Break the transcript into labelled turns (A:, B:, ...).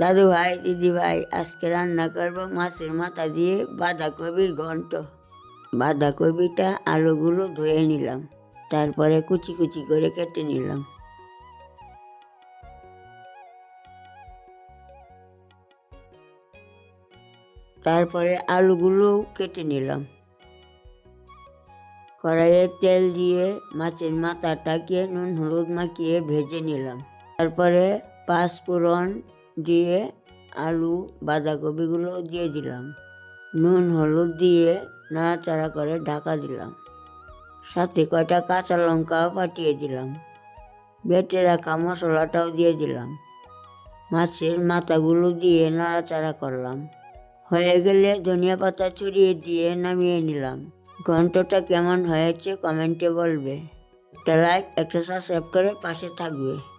A: দাদু ভাই, দিদি ভাই, আজকে রান্না করব মাছের মাথা দিয়ে বাঁধাকপির ঘন্ট। বাঁধাকপিটা আলুগুলো ধুয়ে নিলাম, তারপরে কুচি কুচি করে কেটে নিলাম। তারপরে আলুগুলো কেটে নিলাম। কড়াইয়ে তেল দিয়ে মাছের মাথাটাকে নুন হলুদ মাখিয়ে ভেজে নিলাম। তারপরে পাঁচফোড়ন দিয়ে আলু, বাঁধাকপিগুলো দিয়ে দিলাম। নুন, হলুদ দিয়ে নাড়াচাড়া করে ঢাকা দিলাম। সাথে কয়টা কাঁচা লঙ্কাও পাঠিয়ে দিলাম। বেটে রাখা মশলাটাও দিয়ে দিলাম। মাছের মাথাগুলো দিয়ে নাড়াচাড়া করলাম। হয়ে গেলে ধনিয়া পাতা ছড়িয়ে দিয়ে নামিয়ে নিলাম। ঘন্টটা কেমন হয়েছে কমেন্টে বলবে। একটা লাইক, একটা সাবস্ক্রাইব করে পাশে থাকবে।